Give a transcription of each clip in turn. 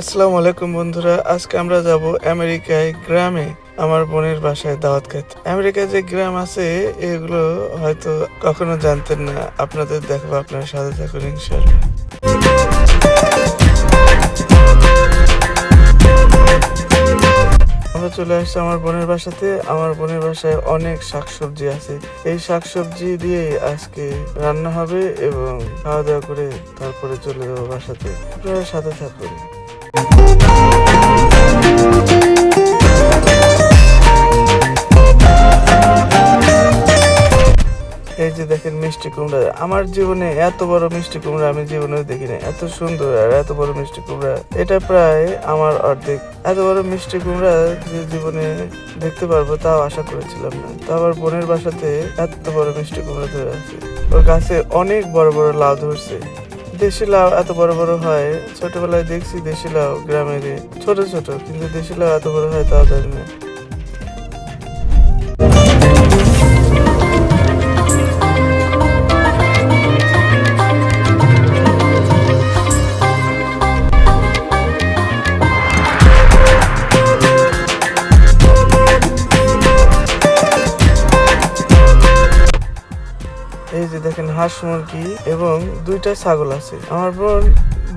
আসসালামু আলাইকুম বন্ধুরা, আজকে আমরা যাব আমেরিকায় গ্রামে, আমার বোনের বাসায় দাওয়াত খেতে আমেরিকায় যে গ্রাম আছে, এগুলো হয়তো কখনো জানতেন না। আপনাদের দেখব, আপনার সাথে থাকুন ইনশাল্লাহ আমরা চলে আসছি আমার বোনের বাসাতে। আমার বোনের বাসায় অনেক শাকসবজি আছে। এই শাকসবজি দিয়ে আজকে রান্না হবে এবং খাওয়া দাওয়া করে তারপরে চলে যাব বাসাতে। সাথে থাকুন। এই যে দেখেন মিষ্টি কুমড়া, আমার জীবনে এত বড় মিষ্টি কুমড়া আমি জীবনেও দেখিনি। এত সুন্দর আর এত বড় মিষ্টি কুমড়া। এটা প্রায় আমার অর্ধেক। এত বড় মিষ্টি কুমড়া যে জীবনে দেখতে পারব তাও আশা করেছিলাম না। তো আমার বোনের বাসাতে এত বড় মিষ্টি কুমড়া ধরে আছে। ওর গাছে অনেক বড় বড় লাউ ধরছে। দেশি লাউ এত বড় বড় হয়, ছোটবেলায় দেখছি দেশি লাউ গ্রামের ছোট ছোট, কিন্তু দেশি লাউ এত বড় হয় তাও জানি না। এই যে দেখেন হাঁস মুরগি এবং দুইটা ছাগল আছে। আমার বোন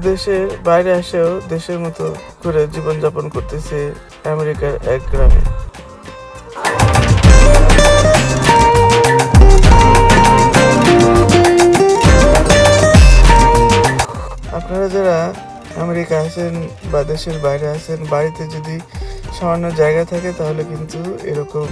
দেশের বাইরে এসেও দেশের মতো করে জীবনযাপন করতেছে আমেরিকার এক গ্রামে। আপনারা যারা আমেরিকা আছেন বা দেশের বাইরে আছেন বাড়িতে যদি সামান্য জায়গা থাকে তাহলে কিন্তু এরকম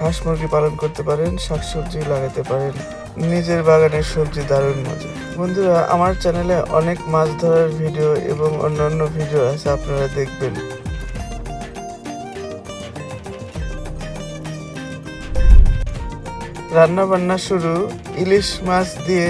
হাঁস মুরগি পালন করতে পারেন, শাকসবজি লাগাতে পারেন। নিজের বাগানের সবজি দারুণ মজা। বন্ধুরা, আমার চ্যানেলে অনেক মাছ ধরার ভিডিও এবং অন্যান্য ভিডিও আছে, আপনারা দেখবেন। রান্না বান্না শুরু। ইলিশ মাছ দিয়ে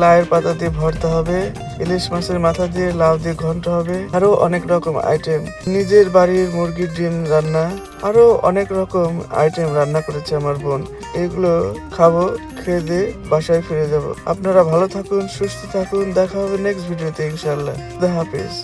লায়ের পাতা দিয়ে ভরতে হবে। ইলিশ মাছের মাথা দিয়ে লাউ দিয়ে ঘন্ট হবে। আরও অনেক রকম আইটেম নিজের বাড়ির মুরগির ডিম রান্না। আরও অনেক রকম আইটেম রান্না করেছে আমার বোন। এগুলো খাব, খেয়ে দিয়ে বাসায় ফিরে যাব। আপনারা ভালো থাকুন, সুস্থ থাকুন। দেখা হবে নেক্সট ভিডিওতে ইনশাল্লাহ হাফিজ।